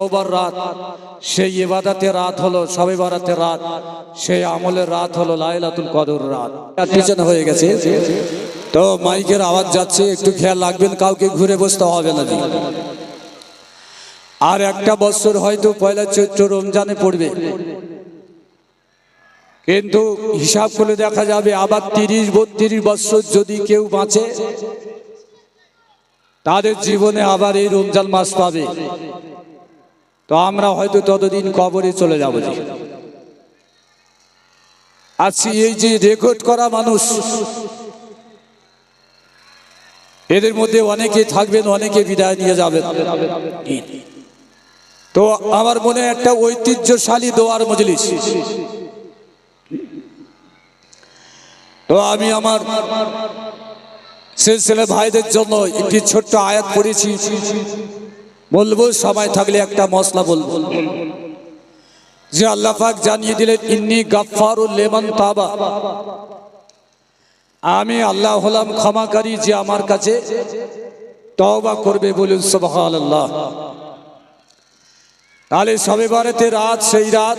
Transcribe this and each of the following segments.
রাত। সেই ইবাদাতে রাত হলো, সবে বারাতে রাত। সেই আমলের রাত হলো লাইলাতুল কদর রাত। পিছনে হয়ে গেছে। তো মাইকের আওয়াজ যাচ্ছে, একটু খেয়াল রাখবেন, কাউকে ঘুরে বসতে হবে না। আর একটা বছর হয়তো পয়লা চৈত্র রমজানে পড়বে। কিন্তু হিসাব করে দেখা যাবে, আবার তিরিশ, বত্রিশ বছর যদি কেউ বাঁচে, তাদের জীবনে আবার এই রমজান মাস পাবে। তো আমরা হয়তো ততদিন কবরে চলে যাব। আজকে এই যে রেকর্ড করা মানুষ, এদের মধ্যে অনেকে থাকবেন, অনেকে বিদায় নিয়ে যাবেন। তো আমার মনে একটা ঐতিহ্যশালী দোয়ার মজলিস। তো আমি আমার সিলসিলে ভাইদের জন্য একটি ছোট্ট আয়াত পড়েছি। বলব সময় থাকলে একটা মশলা বলব। যে আল্লাহ পাক জানিয়ে দিলেন, ইন্নি গাফফারুল লেমান তাবা। আমি আল্লাহ হলাম ক্ষমাকারী যে আমার কাছে তওবা করবে বলুন, সুবহানাল্লাহ। তাহলে সবে বারেতে রাত, সেই রাত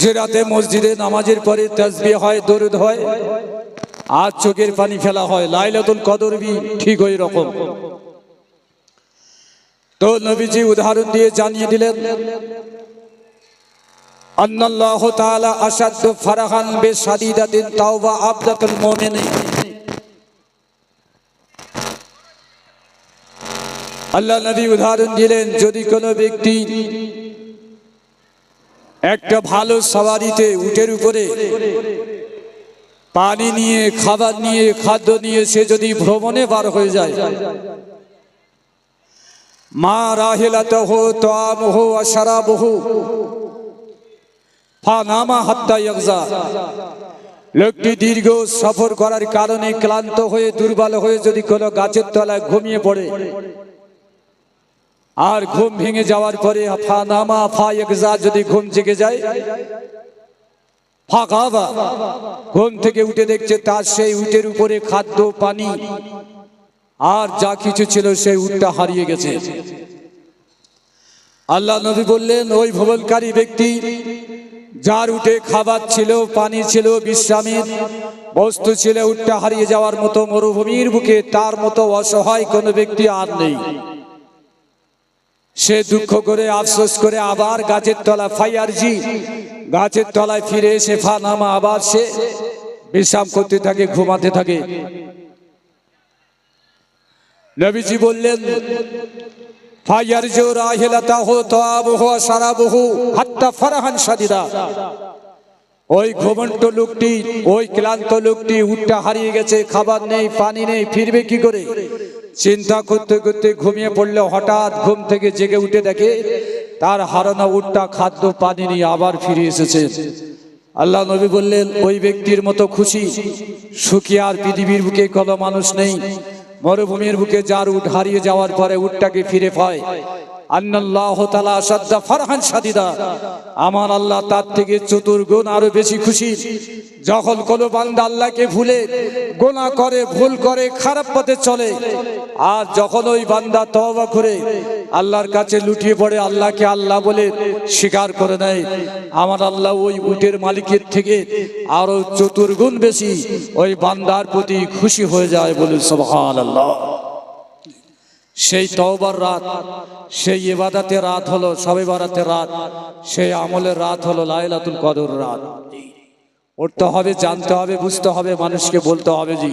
যে রাতে মসজিদে নামাজের পরে তাসবিহ হয়, দরুদ হয় আর চোখের পানি ফেলা হয়, লাইলাতুল কদর বি ঠিক ওই রকম। তো নবীজি উদাহরণ দিয়ে জানিয়ে দিলেন, আন্নাল্লাহ তাআলা আশাদ্দু ফারাহান বিসাদিদাতিন তাওবা আবদাতুল মুমিনিন। আল্লাহ নবী উদাহরণ দিলেন, যদি কোনো ব্যক্তি একটা ভালো সওয়ারিতে উটের উপরে পানি নিয়ে, খাবার নিয়ে, খাদ্য নিয়ে সে যদি ভ্রমণে বার হয়ে যায় মা রাহিলাতহ তামহ আশরাবহ ফানামা হাত্তা ইয়াগজা। লোকটি দীর্ঘ সফর করার কারণে ক্লান্ত হয়ে, দুর্বল হয়ে যদি কোনো গাছের তলায় ঘুমিয়ে পড়ে। আর ঘুম ভেঙে যাওয়ার পরে ফানামা ফা ইয়াগজা যদি ঘুম জেগে যায় ফাঁকাবা ঘুম থেকে উঠে দেখছে তার সেই উটের উপরে খাদ্য, পানি আর যা কিছু ছিল সেই উটটা হারিয়ে গেছে। আল্লাহ নবী বললেন, ওই ভ্রমণকারী ব্যক্তি যার উঠে খাবার ছিল, পানি ছিল বিশ্রামের বস্তু ছিল, উটটা হারিয়ে যাওয়ার মতো মরুভূমির বুকে, তার মতো অসহায় কোনো ব্যক্তি আর নেই। সে দুঃখ করে, আফসোস করে আবার গাছের তলা ফাইয়ারজি গাছের তলায় ফিরে এসে ফানামা আবার সে বিশ্রাম করতে থাকে, ঘুমাতে থাকে। নবীজি বললেন ফাইয়ারজু রাহিলাতাহু তাআবুহু ওয়া শারাবুহু হাত্তা ফারাহান শাদিদা ওই ঘুমন্ত লোকটি, ওই ক্লান্ত লোকটি উটটা হারিয়ে গেছে, খাবার নেই, পানি নেই, ফিরবে কি করে? চিন্তা করতে করতে ঘুমিয়ে পড়লে, হঠাৎ ঘুম থেকে জেগে উঠে দেখে তার হারানো উটটা খাদ্য, পানি নিয়ে আবার ফিরে এসেছে। আল্লাহ নবী বললেন, ওই ব্যক্তির মতো খুশি, সুখী আর পৃথিবীর বুকে কোনো মানুষ নেই। মরুভূমির বুকে যার উঠ হারিয়ে যাওয়ার পরে উঠটাকে ফিরে পায়। আমার আল্লাহ তার থেকে চতুর্গুণ আরও বেশি খুশি। যখন কোনো বান্দা আল্লাহকে ভুলে গোনা করে, ভুল করে, খারাপ পথে চলে, আর যখন ওই বান্দা তবা করে আল্লাহর কাছে লুটিয়ে পড়ে, আল্লাহকে আল্লাহ বলে স্বীকার করে নেয়। আমার আল্লাহ ওই উটের মালিকের থেকে আরও চতুর্গুণ বেশি ওই বান্দার প্রতি খুশি হয়ে যায় বলে সবহান আল্লাহ সেই তওবার রাত, সেই ইবাদাতে রাত হলো, সবে বারাতে রাত, সেই আমলের রাত হলো লাইলাতুল কদর রাত। পড়তে হবে, জানতে হবে, বুঝতে হবে, মানুষকে বলতে হবে, জি।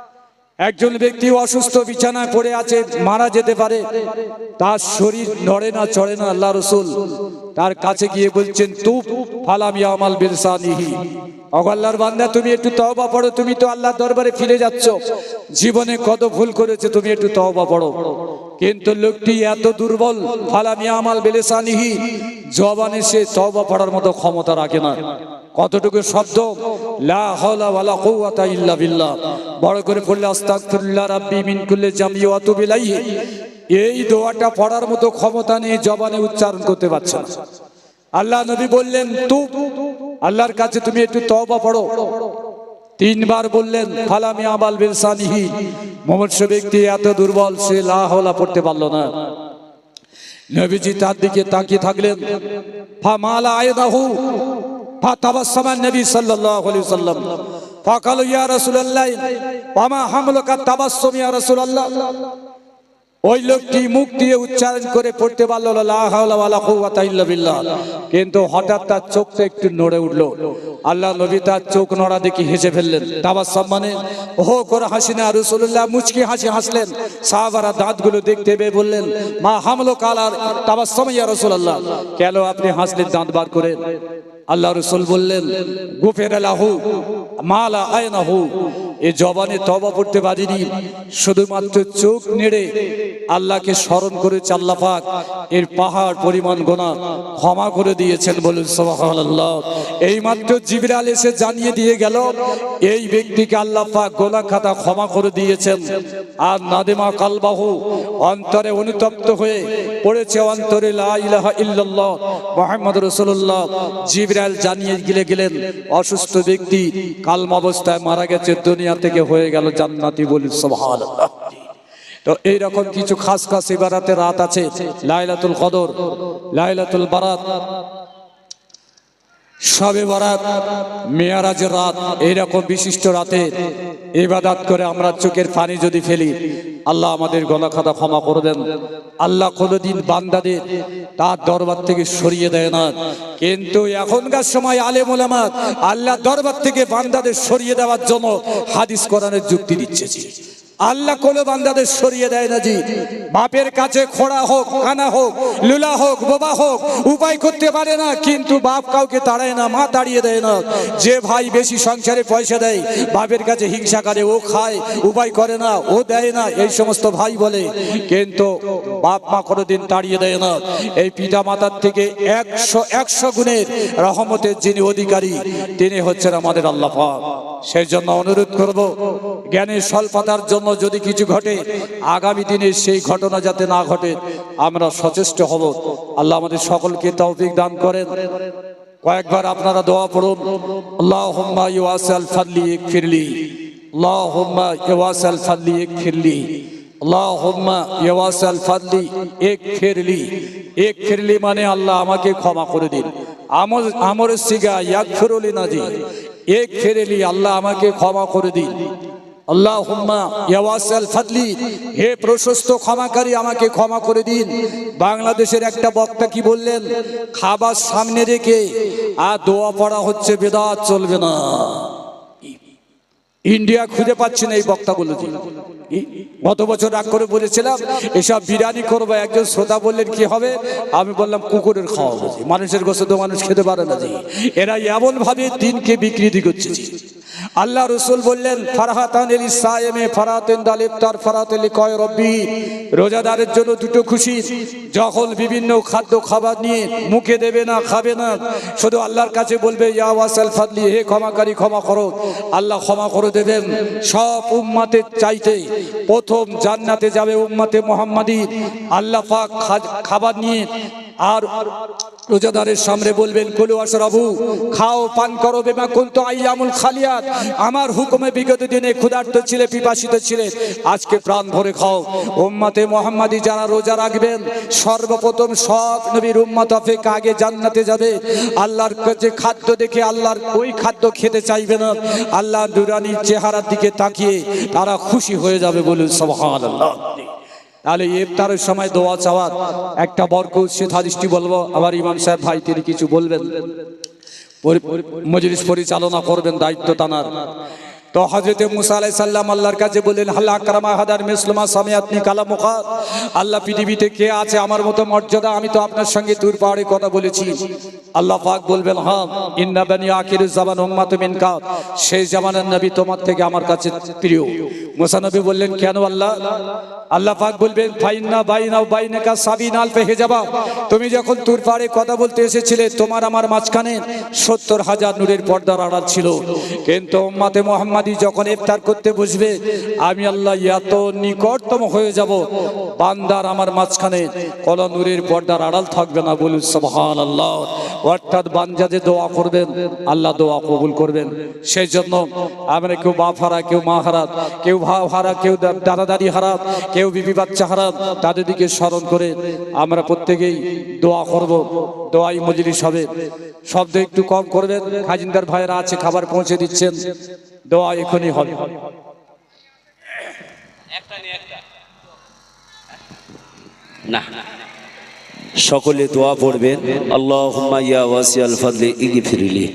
একজন ব্যক্তি অসুস্থ, বিছানায় পড়ে আছে, মারা যেতে পারে। তার শরীর নড়ে না, চড়ে না, আল্লাহ রসুল। তার কাছে গিয়ে বলছেন, তু ফালামি আমাল বিলসানিহি অগল্লার বান্দা, তুমি একটু তওবা পড়ো, তুমি তো আল্লাহ দরবারে ফিরে যাচ্ছ। জীবনে কত ভুল করেছে, তুমি একটু তওবা পড়ো। কিন্তু লোকটি এত দুর্বল, ফালামি আমাল বিলসানিহি জবানে সে তওবা পড়ার মতো ক্ষমতা রাখে না। কতটুকু শব্দ? লা বড় করে পড়লে আস্তাগফিরুল্লাহ মিন জামি তুবু এই দোয়াটা পড়ার মতো ক্ষমতা নেই, জবানে উচ্চারণ করতে পারছে না। আল্লাহ নবী বললেন তু আল্লাহর কাছে তুমি একটু তওবা পড়ো। তিনবার বললেন, ফালামি আমাল বিলসানিহি মমর্ষ ব্যক্তি এত দুর্বল, সে লা পড়তে পারল না। নবীজি তার দিকে তাকিয়ে থাকলেন। ফামালা আয়দাহু। ওই লোকটি মুখ দিয়ে উচ্চারণ করে পড়তে পারল কিন্তু হঠাৎ তার চোখটা একটু নড়ে উঠল। আল্লাহ নবী তার চোখ নড়া দেখে হেসে ফেললেন। তাবাসসাম মানে ওহো করে হাসি না রাসূলুল্লাহ, মুচকি হাসি হাসলেন। সাহাবারা দাঁতগুলো দেখতে পেয়ে বললেন, মা হামলো কালার তাবাসসাম ইয়া রাসূলুল্লাহ, কেন আপনি হাসলেন দাঁত বার করে? আল্লাহ রসুল বললেন গুফের লাহু মালা আয়নাহু এ জবানে তবা পড়তে পারিনি শুধুমাত্র চোখ নেড়ে আল্লাহকে স্মরণ করে আল্লাহ পাক এর পাহাড় পরিমাণ গোনা ক্ষমা করে দিয়েছেন বলুন এই মাত্র জিবরাল এসে জানিয়ে দিয়ে গেল, এই ব্যক্তিকে আল্লাহ পাক গোনা খাতা ক্ষমা করে দিয়েছেন। আর নাদিমা কালবাহু অন্তরে অনুতপ্ত হয়ে পড়েছে অন্তরে মুহাম্মদ রাসূলুল্লাহ। জিবরাইল জানিয়ে গিলে গেলেন, অসুস্থ ব্যক্তি কালম অবস্থায় মারা গেছে, দুনিয়া থেকে হয়ে গেল জান্নাতি বলি, সুবহানাল্লাহ। তো এইরকম কিছু খাস খাস ইবারাতে রাত আছে, লাইলাতুল কদর, লাইলাতুল বারাত। সবে বারাত, মেয়ারাজের রাত, এইরকম বিশিষ্ট রাতে ইবাদাত করে আমরা চোখের পানি যদি ফেলি আল্লাহ আমাদের গলা খাতা ক্ষমা করে দেন আল্লাহ কোনোদিন বান্দাদের তার দরবার থেকে সরিয়ে দেয় না কিন্তু এখনকার সময় আলে মোলামাত আল্লাহ দরবার থেকে বান্দাদের সরিয়ে দেওয়ার জন্য হাদিস কোরআনের যুক্তি দিচ্ছে। আল্লাহ কোনো বান্দাদের সরিয়ে দেয় না জি। বাপের কাছে খোড়া হোক, কানা হোক, লুলা হোক, বোবা হোক, উপায় করতে পারে না, কিন্তু বাপ কাউকে তাড়ায় না, মা তাড়িয়ে দেয় না। যে ভাই বেশি সংসারে পয়সা দেয়, বাপের কাছে হিংসা করে, ও খায়, উপায় করে না, ও দেয় না, এই সমস্ত ভাই বলে। কিন্তু বাপ মা কোনোদিন তাড়িয়ে দেয় না। এই পিতা মাতার থেকে একশো একশো গুণের রহমতের যিনি অধিকারী, তিনি হচ্ছেন আমাদের আল্লাহ সেই জন্য অনুরোধ করব, জ্ঞানের স্বল্পতার জন্য যদি কিছু ঘটে, আগামী দিনে সেই ঘটনা যাতে না ঘটে, আমরা সচেষ্ট হব। আল্লাহ আমাদের সকলকে তৌফিক দান করেন। কয়েকবার আপনারা দোয়া পড়ুন আল্লাহ হুম্মা ইউয়াসাল ফাদলি ইকফিরলি আল্লাহ হুম্মা ইউয়াসাল ফাদলি ইকফিরলি আল্লাহ হুম্মা ইউয়াসাল ফাদলি ইকফিরলি ইকফিরলি মানে আল্লাহ আমাকে ক্ষমা করে দিন। আমর আমর সিগা ইয়াগফিরুলি নাজি এক ফেরেলি আল্লাহ আমাকে ক্ষমা করে দিন। আল্লাহ ফাদলি, হে প্রশস্ত ক্ষমাকারী, আমাকে ক্ষমা করে দিন। বাংলাদেশের একটা বক্তা কি বললেন? খাবার সামনে রেখে আর দোয়া পড়া হচ্ছে বেদাত, চলবে না। ইন্ডিয়া খুঁজে পাচ্ছি না এই বক্তাগুলো গত বছর রাগ করে বলেছিলাম, এসব বিরিয়ানি করব, একজন শ্রোতা বললেন, কি হবে? আমি বললাম, কুকুরের খাওয়া মানুষের গোসে তো মানুষ খেতে পারে না এরা এমন ভাবে দিনকে বিকৃতি করছে। আল্লাহ রসুল বললেন, ফারহাতান এলি সায়েমে ফারাতেন দালিফতার ফারাতেলি কয় রব্বি। রোজাদারের জন্য দুটো খুশি, যখন বিভিন্ন খাদ্য খাবার নিয়ে মুখে দেবে না, খাবে না। শুধু আল্লাহর কাছে বলবে, ইয়া হে ক্ষমাকারী, ক্ষমা করো। আল্লাহ ক্ষমা করে দেবেন। সব উম্মাতের চাইতে প্রথম জান্নাতে যাবে উম্মাতে মোহাম্মদী। আল্লাহ পাক খাবার নিয়ে আর রোজাদারের সামনে বলবেন, কুলু আশরাবু, খাও, পান করো, বেমা কুনতু আইয়ামুল খালিয়াত। আমার হুকুমে বিগত দিনে ক্ষুধার্ত ছিলে, পিপাসিত ছিলে, আজকে প্রাণ ভরে খাও। উম্মতে মোহাম্মদী যারা রোজা রাখবেন, সর্বপ্রথম সব নবীর উম্মত অপেক্ষা আগে জান্নাতে যাবে। আল্লাহর কাছে খাদ্য দেখে আল্লাহর ওই খাদ্য খেতে চাইবে না। আল্লাহ দুরানির চেহারার দিকে তাকিয়ে তারা খুশি হয়ে যাবে বলুন, সুবহানাল্লাহ। তাহলে ইফতারের সময় দোয়া চাওয়ার একটা বরকত সে হাদিসটি বলব। আবার ইমাম সাহেব, ভাই, তিনি কিছু বলবেন। মজলিস পরিচালনা করবেন, দায়িত্ব তানার তো হজরত মুসা আলাই সাল্লাম আল্লাহর কাছে বললেন আল্লাহ আকরামা হাদার মিসলুমা সামি আপনি কালা মুখা আল্লাহ পৃথিবীতে কে আছে আমার মতো মর্যাদা? আমি তো আপনার সঙ্গে দূর পাহাড়ে কথা বলেছি। আল্লাহ পাক বলবেন হ্যাঁ ইন্না বানি আখির জামান উম্মাত মিনকা। সেই জামানের নবী তোমার থেকে আমার কাছে প্রিয়। মুসা নবী বললেন, কেন আল্লাহ? আল্লাহ পাক বলবেন, ফাইন্না বাইনা বাইনাকা সাবিন আলফে হেজাবা। তুমি যখন তুর পাহাড়ে কথা বলতে এসেছিলে, তোমার আমার মাঝখানে সত্তর হাজার নূরের পর্দার আড়াল ছিল। কিন্তু উম্মাতে মোহাম্মদী যখন ইফতার করতে বসবে, আমি আল্লাহ এত নিকটতম হয়ে যাব, বান্দার আমার মাঝখানে কোন নূরের পর্দার আড়াল থাকবে না বলুন সুবহান আল্লাহ অর্থাৎ বান্দা যে দোয়া করবেন, আল্লাহ দোয়া কবুল করবেন। সেই জন্য আমরা কেউ বাপ হারা, কেউ মা হারা, কেউ ভাব হারা, কেউ দা- দাদা দাদি হারা, কেউ বিবি বাচ্চা হারা, তাদের দিকে স্মরণ করে আমরা প্রত্যেকেই দোয়া করব, দোয়াই মজলিস হবে। শব্দ একটু কম করবেন, খাজিনদার ভাইয়েরা আছে, খাবার পৌঁছে দিচ্ছেন। দোয়া এখনই হবে না সকলে দোয়া পড়বেন। আল্লাহ ইয়া ওয়াসিয়াল ইগি ইগফিরলি।